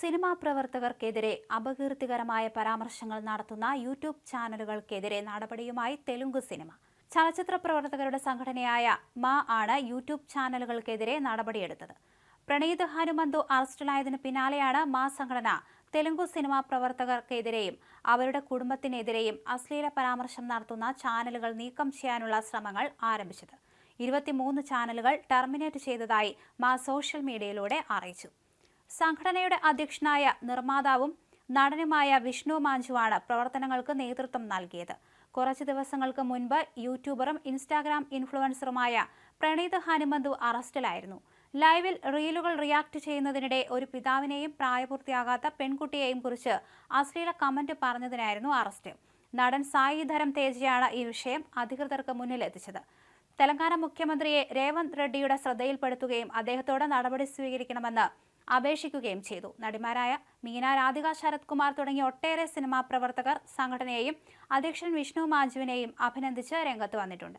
Cinema പ്രവർത്തകർക്കെതിരെ അപകീർത്തികരമായ പരാമർശങ്ങൾ നടത്തുന്ന YouTube ചാനലുകൾക്കെതിരെ നടപടിയുമായി തെലുങ്ക് സിനിമ. ചലച്ചിത്ര പ്രവർത്തകരുടെ സംഘടനയായ മാ ആണ് യൂട്യൂബ് ചാനലുകൾക്കെതിരെ നടപടിയെടുത്തത്. പ്രണീത് ഹനുമന്തു അറസ്റ്റിലായതിനു പിന്നാലെയാണ് മാ സംഘടന തെലുങ്കു സിനിമാ പ്രവർത്തകർക്കെതിരെയും അവരുടെ കുടുംബത്തിനെതിരെയും അശ്ലീല പരാമർശം നടത്തുന്ന ചാനലുകൾ നീക്കം ചെയ്യാനുള്ള ശ്രമങ്ങൾ ആരംഭിച്ചത്. ഇരുപത്തിമൂന്ന് ചാനലുകൾ ടെർമിനേറ്റ് ചെയ്തതായി മാ സോഷ്യൽ മീഡിയയിലൂടെ അറിയിച്ചു. സംഘടനയുടെ അധ്യക്ഷനായ നിർമ്മാതാവും നടനുമായ വിഷ്ണു മാഞ്ചുവാണ് പ്രവർത്തനങ്ങൾക്ക് നേതൃത്വം നൽകിയത്. കുറച്ച് ദിവസങ്ങൾക്ക് മുൻപ് യൂട്യൂബറും ഇൻസ്റ്റാഗ്രാം ഇൻഫ്ലുവൻസറുമായ പ്രണീത് ഹനുമന്തു അറസ്റ്റിലായിരുന്നു. ലൈവിൽ റീലുകൾ റിയാക്ട് ചെയ്യുന്നതിനിടെ ഒരു പിതാവിനെയും പ്രായപൂർത്തിയാകാത്ത പെൺകുട്ടിയെയും കുറിച്ച് അശ്ലീല കമന്റ് പറഞ്ഞതിനായിരുന്നു അറസ്റ്റ്. നടൻ സായി ധരം തേജയാണ് ഈ വിഷയം അധികൃതർക്ക് മുന്നിലെത്തിച്ചത് തെലങ്കാന മുഖ്യമന്ത്രിയെ രേവന്ത് റെഡ്ഡിയുടെ ശ്രദ്ധയിൽപ്പെടുത്തുകയും അദ്ദേഹത്തോട് നടപടി സ്വീകരിക്കണമെന്ന് അപേക്ഷിക്കുകയും ചെയ്തു. നടിമാരായ മീന രാധിക ശരത് കുമാർ തുടങ്ങിയ ഒട്ടേറെ സിനിമാ പ്രവർത്തകർ സംഘടനയെയും അധ്യക്ഷൻ വിഷ്ണു മാജുവിനെയും അഭിനന്ദിച്ച് രംഗത്ത് വന്നിട്ടുണ്ട്.